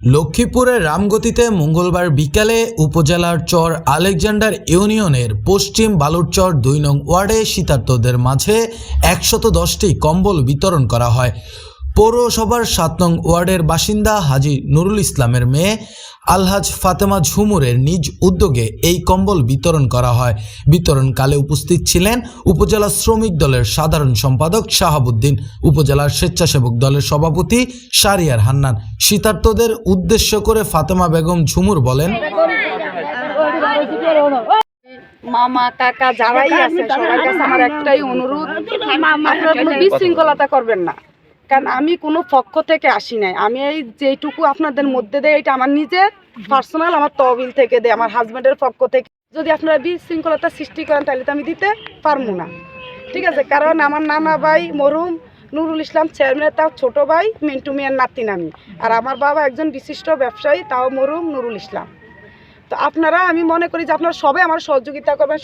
লক্ষ্মীপুরের রামগতিতে মঙ্গলবার বিকালে উপজেলার চর আলেকজান্ডার ইউনিয়নের পশ্চিম বালুরচর দুই নং ওয়ার্ডে শীতার্তদের মাঝে একশত দশটি কম্বল বিতরণ করা হয়। পৌরসভার সাত নং ওয়ার্ডের বাসিন্দা হাজি নুরুল ইসলামের মেয়ে আলহাজ ফাতেমা ঝুমুরের নিজ উদ্যোগে এই কম্বল বিতরণ করা হয়। বিতরণকালে উপস্থিত ছিলেন উপজেলা শ্রমিক দলের সাধারণ সম্পাদক শাহাবুদ্দিন, উপজেলার স্বেচ্ছাসেবক দলের সভাপতি শারিয়ার হান্নান। শীতার্তদের উদ্দেশ্য করে ফাতেমা বেগম ঝুমুর বলেন, মামা, কাকা যারাই আছে, সবার কাছে আমার একটাই অনুরোধ বিশৃঙ্খলতা করবেন না। কারণ আমি কোনো পক্ষ থেকে আসি নাই। আমি এই যেটুকু আপনাদের মধ্যে দেয় এটা আমার নিজের পার্সোনাল আমার তহবিল থেকে দেয় আমার হাজব্যান্ডের পক্ষ থেকে। যদি আপনারা বিশৃঙ্খলতা সৃষ্টি করেন, তাহলে তো আমি দিতে পারব না। ঠিক আছে? কারণ আমার নানা ভাই মরুম নুরুল ইসলাম চেয়ারম্যানের তাও ছোট ভাই মিন্টু মিয়ার নাতিন আমি আর আমার বাবা একজন বিশিষ্ট ব্যবসায়ী, তাও মরুম নুরুল ইসলাম। তো আপনারা, আমি মনে করি যে আপনারা সবাই আমার সহযোগিতা করবেন